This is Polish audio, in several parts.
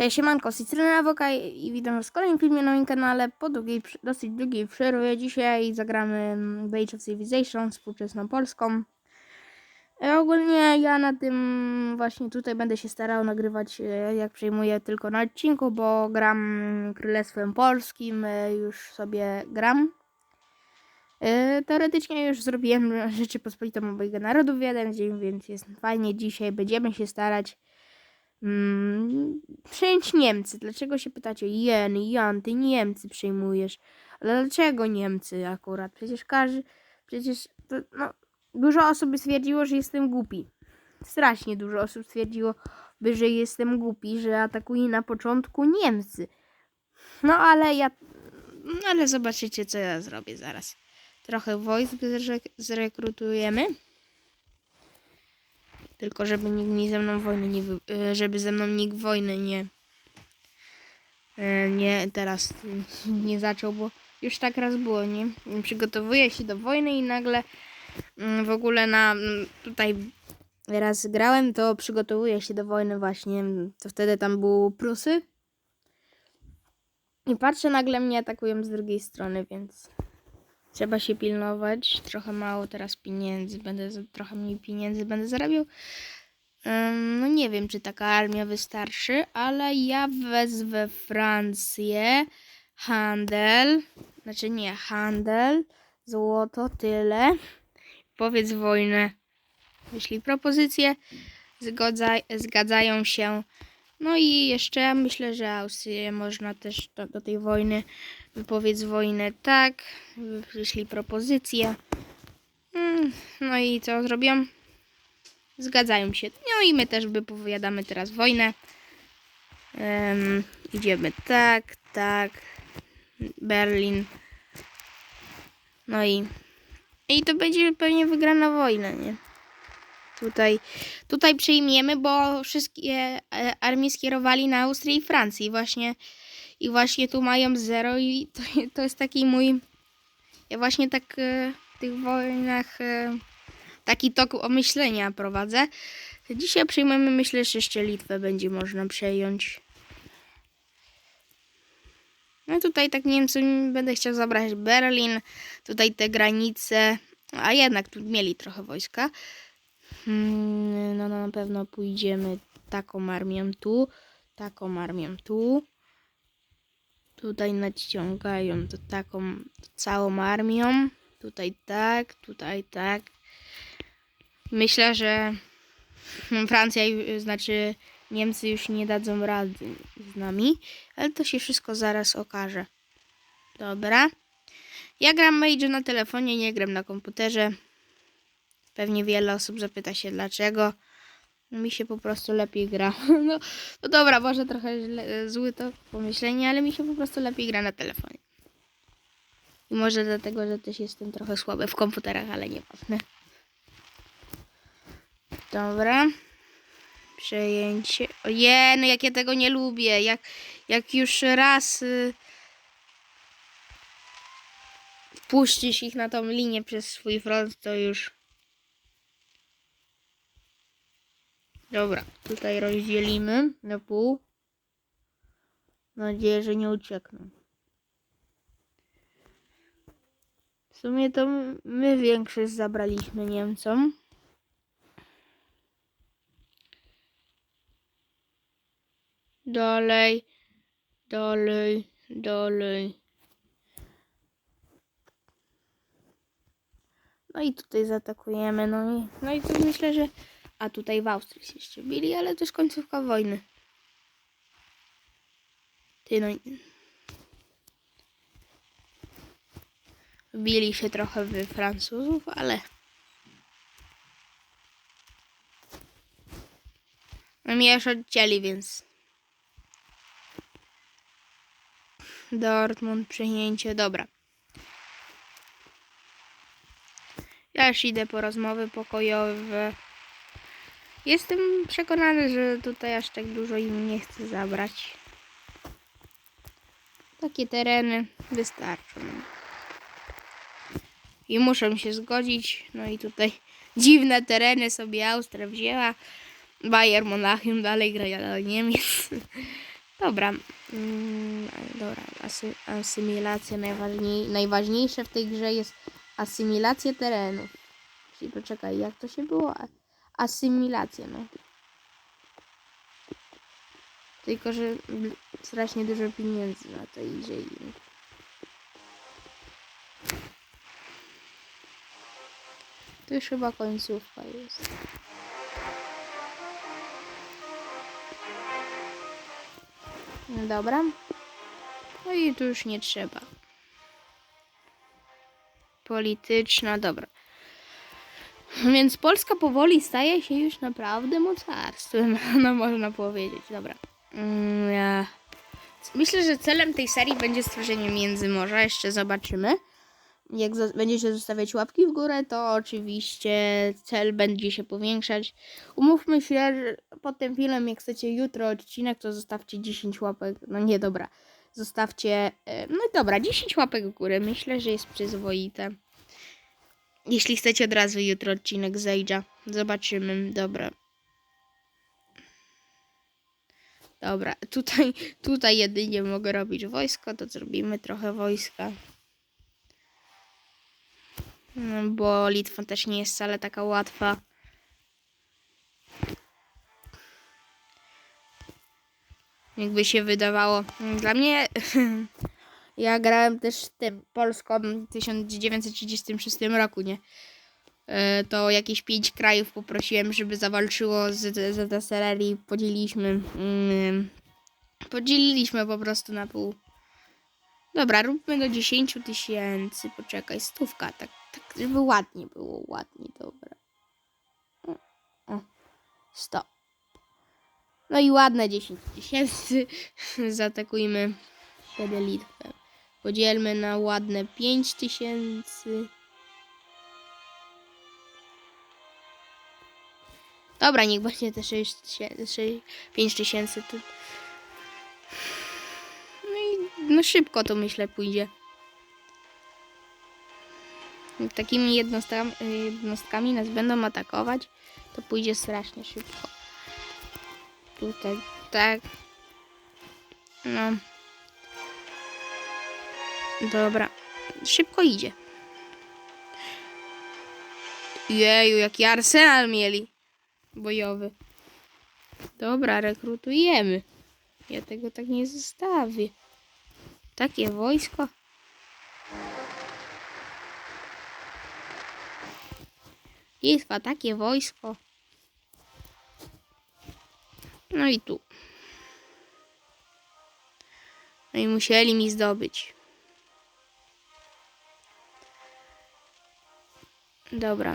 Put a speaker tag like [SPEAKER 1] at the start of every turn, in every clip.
[SPEAKER 1] Cześć, siemanko, strony Awoka i witam was w kolejnym filmie na moim kanale. Po długiej, dosyć długiej przerwie dzisiaj zagramy mm, w Age of Civilization współczesną Polską. E, ogólnie ja na tym właśnie tutaj będę się starał nagrywać e, jak przejmuję tylko na odcinku, bo gram Królestwem Polskim, e, już sobie gram. Teoretycznie już zrobiłem Rzeczypospolitą obojga narodów w jeden dzień, więc jest fajnie. Dzisiaj będziemy się starać Mm, przejąć Niemcy. Dlaczego się pytacie? Jen, Jan, ty Niemcy przejmujesz. Ale dlaczego Niemcy akurat? Przecież każdy, przecież to, no, dużo osób stwierdziło, że jestem głupi. Strasznie dużo osób stwierdziło, że jestem głupi, że atakuję na początku Niemcy. No ale ja, no, ale zobaczycie, co ja zrobię zaraz. Trochę wojsk zre- zrekrutujemy. Tylko żeby nikt nie ze mną wojny nie, e, żeby ze mną nikt wojny nie e, nie teraz nie zaczął, bo już tak raz było, nie? Przygotowuję się do wojny i nagle mm, w ogóle na mm, tutaj raz grałem, to przygotowuję się do wojny właśnie, to wtedy tam były Prusy. I patrzę, nagle mnie atakują z drugiej strony, więc trzeba się pilnować. Trochę mało teraz pieniędzy, będę trochę mniej pieniędzy będę zarabiał. No nie wiem, czy taka armia wystarczy, ale ja wezwę Francję, handel, znaczy nie, handel, złoto, tyle. Powiedz wojnę. Jeśli propozycje zgodza, zgadzają się. No i jeszcze myślę, że Austrię można też do, do tej wojny wypowiedz wojnę tak, jeśli propozycje. Mm, No i co zrobią? Zgadzają się. No i my też wypowiadamy teraz wojnę. Em, idziemy tak, tak. Berlin. No i. I to będzie pewnie wygrana wojna, nie? Tutaj, tutaj przyjmiemy, bo wszystkie e, armie skierowali na Austrię i Francję. I właśnie, I właśnie tu mają zero i to, to jest taki mój... Ja właśnie tak e, w tych wojnach e, taki tok myślenia prowadzę. Dzisiaj przyjmiemy, myślę, że jeszcze Litwę będzie można przejąć. No tutaj tak Niemcom będę chciał zabrać Berlin, tutaj te granice, a jednak tu mieli trochę wojska. Hmm, no, no na pewno pójdziemy taką armią tu, taką armią tu. Tutaj nadciągają to taką całą armią. Tutaj tak, tutaj tak. Myślę, że Francja, znaczy Niemcy już nie dadzą rady z nami, ale to się wszystko zaraz okaże. Dobra. Ja gram Mage na telefonie, nie gram na komputerze. Pewnie wiele osób zapyta się dlaczego. No, mi się po prostu lepiej gra. No, no dobra, może trochę źle, zły to pomyślenie, ale mi się po prostu lepiej gra na telefonie. I może dlatego, że też jestem trochę słaby w komputerach, ale nieważne. Dobra. Przejęcie. Ojej, no jak ja tego nie lubię. Jak, jak już raz y, wpuścisz ich na tą linię przez swój front, to już. Dobra, tutaj rozdzielimy na pół. Mam nadzieję, że nie uciekną. W sumie to my większość zabraliśmy Niemcom. Dalej, dalej, dalej. No i tutaj zaatakujemy, no i, no i to myślę, że... A tutaj w Austrii się jeszcze bili, ale to jest końcówka wojny. Ty no... Bili się trochę w Francuzów, ale... No mnie już odcięli, więc... Dortmund, przejęcie, dobra. Ja już idę po rozmowy pokojowe. Jestem przekonany, że tutaj aż tak dużo im nie chcę zabrać. Takie tereny wystarczą. I muszę się zgodzić. No i tutaj dziwne tereny sobie Austria wzięła. Bayern Monachium dalej gra dla Niemiec. Dobra. Mm, dobra, asy, asymilacja najważniej, najważniejsze w tej grze jest asymilacja terenów. Czyli poczekaj, jak to się było? A- Asymilacja, no. Tylko, że strasznie dużo pieniędzy na to idzie i... To już chyba końcówka jest. Dobra. No i tu już nie trzeba. Polityczna, dobra. Więc Polska powoli staje się już naprawdę mocarstwem, no można powiedzieć. Dobra. Mm, Myślę, że celem tej serii będzie stworzenie Międzymorza. Jeszcze zobaczymy. Jak będziecie zostawiać łapki w górę, to oczywiście cel będzie się powiększać. Umówmy się, że pod tym filmem, jak chcecie jutro odcinek, to zostawcie 10 łapek. No nie, dobra. Zostawcie. e, No dobra, 10 łapek w górę. Myślę, że jest przyzwoite. Jeśli chcecie od razu jutro odcinek zejdzie. Zobaczymy. Dobra. Dobra, tutaj, tutaj jedynie mogę robić wojsko, to zrobimy trochę wojska. No, bo Litwa też nie jest wcale taka łatwa. Jakby się wydawało. Dla mnie. Ja grałem też tym Polską w 1936 roku, nie? E, To jakieś pięć krajów poprosiłem, żeby zawalczyło z ZSRR i podzieliliśmy. mm, Podzieliliśmy po prostu na pół. Dobra, róbmy do 10 tysięcy. Poczekaj, stówka, tak, tak, żeby ładnie było, ładnie, dobra. O, o, 100. No i ładne 10 tysięcy. Zaatakujmy wtedy Litwę. Podzielmy na ładne 5 tysięcy. Dobra, niech właśnie te 6 tysięcy, 5 tysięcy to... No i no szybko to myślę pójdzie. Takimi jednostkami, jednostkami nas będą atakować, to pójdzie strasznie szybko. Tutaj, tak. No. Dobra. Szybko idzie. Jeju, jaki arsenal mieli. Bojowy. Dobra, rekrutujemy. Ja tego tak nie zostawię. Takie wojsko. Litwa, takie wojsko. No i tu. No i musieli mi zdobyć. Dobra.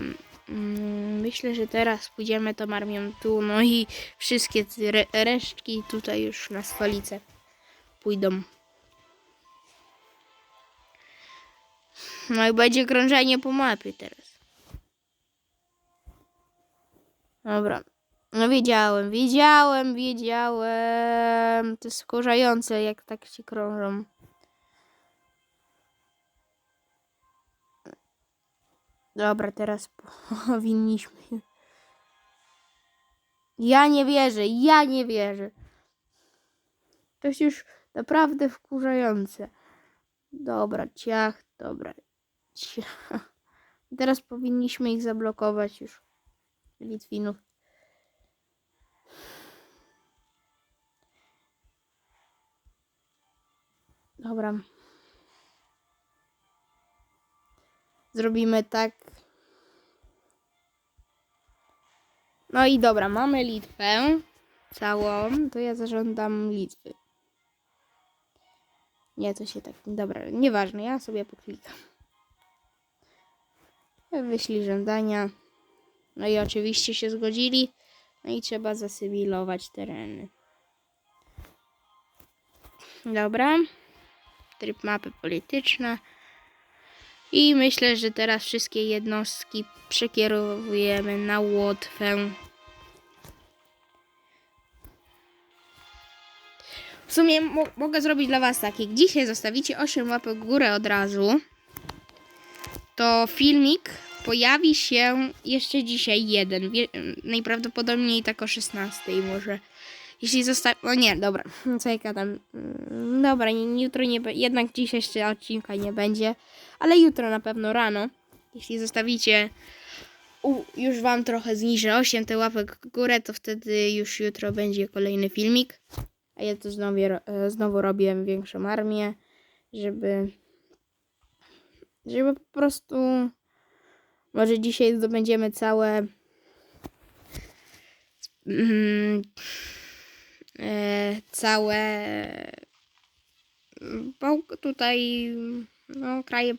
[SPEAKER 1] mm, Myślę, że teraz pójdziemy tą armią tu. No i wszystkie re- resztki tutaj już na stolicę pójdą. No i będzie krążenie po mapie teraz. Dobra. No wiedziałem, wiedziałem, wiedziałem. To jest wkurzające, jak tak się krążą. Dobra, teraz powinniśmy. Ja nie wierzę, ja nie wierzę. To jest już naprawdę wkurzające. Dobra, ciach, dobra. Ciach. Teraz powinniśmy ich zablokować już. Litwinów. Dobra. Zrobimy tak. No i dobra, mamy Litwę całą, to ja zażądam Litwy. Nie, to się tak. Dobra, nieważne, ja sobie poklikam. Wyślij żądania. No i oczywiście się zgodzili. No i trzeba zasywilować tereny. Dobra. Tryb mapy polityczna. I myślę, że teraz wszystkie jednostki przekierowujemy na Łotwę. W sumie mo- mogę zrobić dla Was tak. Jak dzisiaj zostawicie 8 łapek w górę od razu, to filmik pojawi się jeszcze dzisiaj jeden. Najprawdopodobniej tak o 16 może. Jeśli zostawi... No nie, dobra. Co ja gadam? Mm, Dobra, nie- jutro nie... Jednak dziś jeszcze odcinka nie będzie. Ale jutro na pewno rano. Jeśli zostawicie... U, już wam trochę zniżę 8 te łapek w górę, to wtedy już jutro będzie kolejny filmik. A ja to znowu, ro- znowu robię większą armię, żeby... Żeby po prostu... Może dzisiaj zdobędziemy całe... Mm, e, całe tutaj no, kraje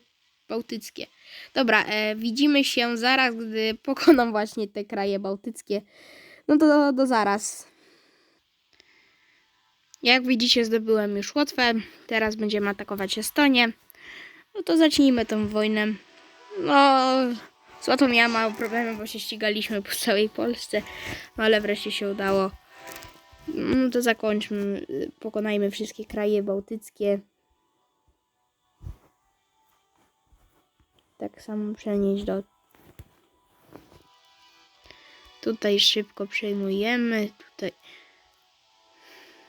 [SPEAKER 1] bałtyckie. Dobra, e, widzimy się zaraz, gdy pokonam właśnie te kraje bałtyckie. No to do, do zaraz. Jak widzicie, zdobyłem już Łotwę. Teraz będziemy atakować Estonię. No to zacznijmy tą wojnę. No, z Łotwą ja mało problemy, bo się ścigaliśmy po całej Polsce. No ale wreszcie się udało. No to zakończmy. Pokonajmy wszystkie kraje bałtyckie. Tak samo przenieść do. Tutaj szybko przejmujemy. Tutaj.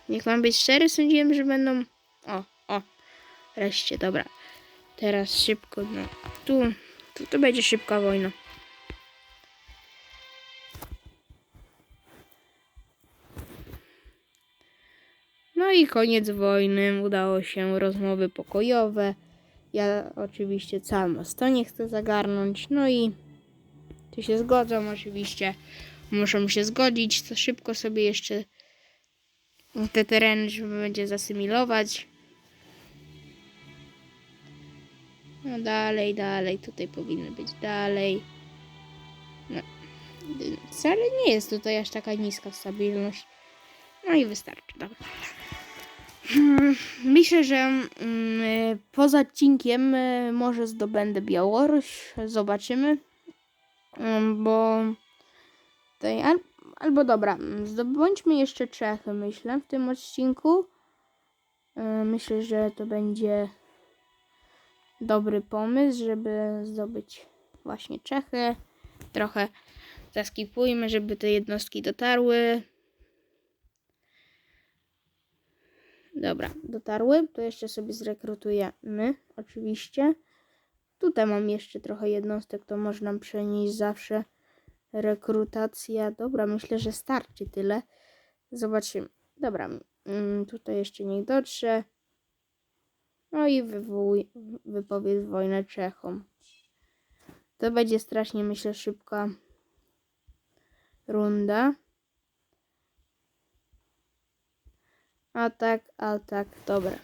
[SPEAKER 1] Jak mam być szczery, sądziłem, że będą. O, o. Wreszcie, dobra. Teraz szybko. No, tu. Tu to będzie szybka wojna. No i koniec wojny. Udało się rozmowy pokojowe. Ja oczywiście całą Estonię chcę zagarnąć. No i tu się zgodzą oczywiście. Muszą się zgodzić. To szybko sobie jeszcze te tereny trzeba będzie zasymilować. No dalej, dalej. Tutaj powinny być dalej. No. Wcale nie jest tutaj aż taka niska stabilność. No i wystarczy. Dobra. Hmm, Myślę, że mm, poza odcinkiem y, może zdobędę Białoruś. Zobaczymy. Mm, Bo tutaj, al, albo dobra, mm, zdobądźmy jeszcze Czechy, myślę, w tym odcinku. Y, Myślę, że to będzie dobry pomysł, żeby zdobyć właśnie Czechy. Trochę zaskipujmy, żeby te jednostki dotarły. Dobra, dotarły. To jeszcze sobie zrekrutujemy, oczywiście. Tutaj mam jeszcze trochę jednostek, to można przenieść zawsze rekrutacja. Dobra, myślę, że starczy tyle. Zobaczymy. Dobra, mm, tutaj jeszcze niech dotrze. No i wywołuj, wypowiedz wojnę Czechom. To będzie strasznie, myślę, szybka runda. Atak, atak, dobra.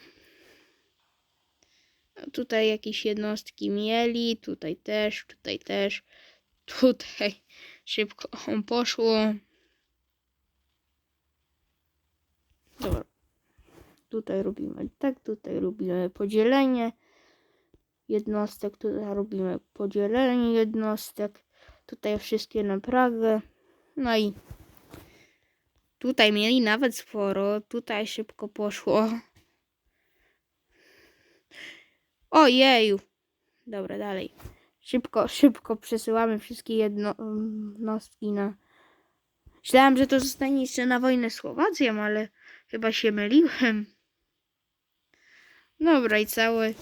[SPEAKER 1] No, Tutaj jakieś jednostki mieli, tutaj też, tutaj też, tutaj szybko poszło. Dobra. Tutaj robimy tak, tutaj robimy podzielenie jednostek, tutaj robimy podzielenie jednostek, tutaj wszystkie na Pragę. No i tutaj mieli nawet sporo, tutaj szybko poszło. Ojeju. Dobra, dalej. Szybko, szybko przesyłamy wszystkie jedno- jednostki na... Myślałam, że to zostanie jeszcze na wojnę z Słowacją, ale chyba się myliłem. Dobra, i całe,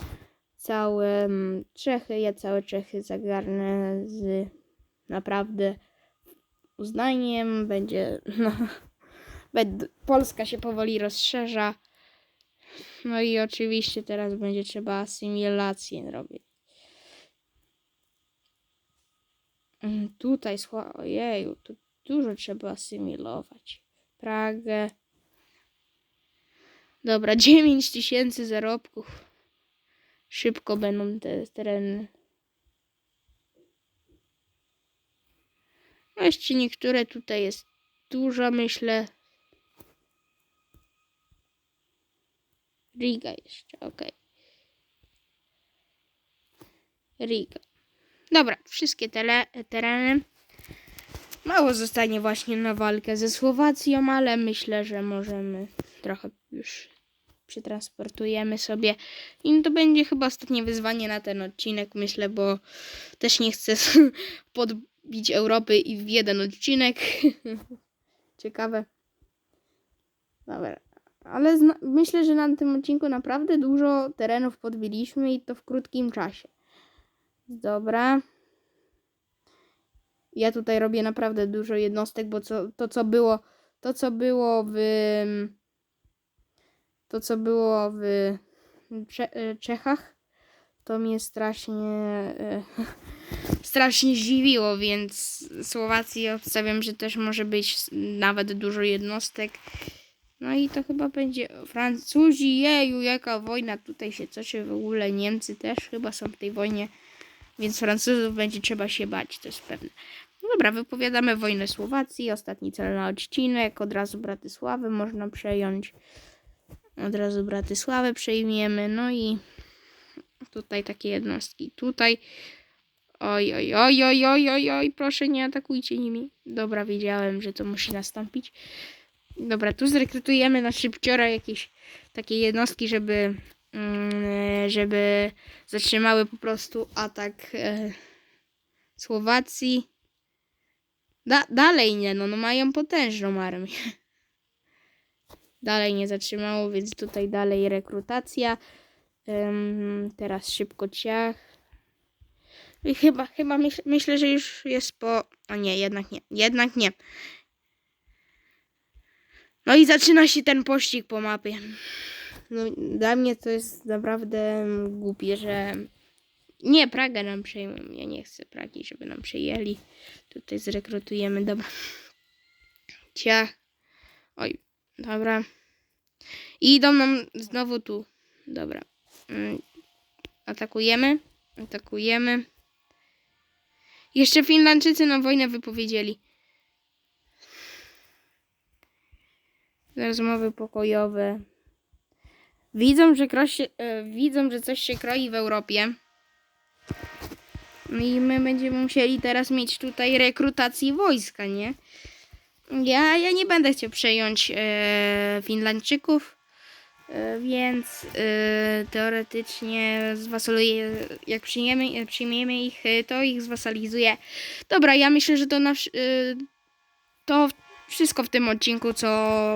[SPEAKER 1] całe mm, Czechy, ja całe Czechy zagarnę z naprawdę uznaniem. Będzie, no, Polska się powoli rozszerza. No i oczywiście teraz będzie trzeba asymilację robić. Mm, Tutaj, ojeju, tu dużo trzeba asymilować. Pragę. Dobra, 9 tysięcy zarobków. Szybko będą te tereny. No jeszcze niektóre tutaj jest dużo, myślę. Riga jeszcze, okej. Riga. Dobra, wszystkie tele, tereny. Mało zostanie właśnie na walkę ze Słowacją, ale myślę, że możemy trochę już przetransportujemy sobie. I to będzie chyba ostatnie wyzwanie na ten odcinek, myślę, bo też nie chcę podbić Europy i w jeden odcinek. Ciekawe. Dobra. Ale myślę, że na tym odcinku naprawdę dużo terenów podbiliśmy i to w krótkim czasie. Dobra. Ja tutaj robię naprawdę dużo jednostek, bo co, to co było, to co było w to co było w Cze- e, Czechach, to mnie strasznie e, strasznie zdziwiło, więc Słowacji obstawiam, że też może być nawet dużo jednostek. No i to chyba będzie Francuzi, jeju, jaka wojna tutaj się toczy w ogóle. Niemcy też chyba są w tej wojnie, więc Francuzów będzie trzeba się bać, to jest pewne. No dobra, wypowiadamy wojnę Słowacji, ostatni cel na odcinek, od razu Bratysławę można przejąć. Od razu Bratysławę przejmiemy, no i tutaj takie jednostki. Tutaj Oj, oj, oj, oj, oj, oj, oj, proszę nie atakujcie nimi. Dobra, wiedziałem, że to musi nastąpić. Dobra, tu zrekrutujemy na szybciora jakieś takie jednostki, żeby, mm, żeby zatrzymały po prostu atak e, Słowacji. Da, dalej nie, no, no mają potężną armię. Dalej nie zatrzymało, więc tutaj dalej rekrutacja. Teraz szybko ciach. I chyba, chyba myśl, myślę, że już jest po. O nie, jednak nie. Jednak nie. No i zaczyna się ten pościg po mapie. No, dla mnie to jest naprawdę głupie, że. Nie, Pragę nam przejmą. Ja nie chcę Pragi, żeby nam przejęli. Tutaj zrekrutujemy. Dobra. Ciach. Oj, dobra. I idą nam znowu tu. Dobra. Mm, Atakujemy. Atakujemy. Jeszcze Finlandczycy nam wojnę wypowiedzieli. Rozmowy pokojowe. Widzą, że, krosie, e, widzą, że coś się kroi w Europie. No i my będziemy musieli teraz mieć tutaj rekrutację wojska, nie? Ja, ja nie będę chciał przejąć e, Finlandczyków, e, więc e, teoretycznie zwasaluję, jak przyjmiemy, przyjmiemy ich, e, to ich zwasalizuję. Dobra, ja myślę, że to, na, wsz- e, to wszystko w tym odcinku, co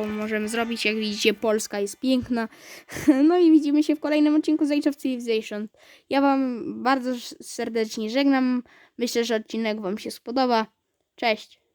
[SPEAKER 1] możemy zrobić. Jak widzicie, Polska jest piękna. No i widzimy się w kolejnym odcinku z Age of Civilization. Ja Wam bardzo serdecznie żegnam. Myślę, że odcinek Wam się spodoba. Cześć!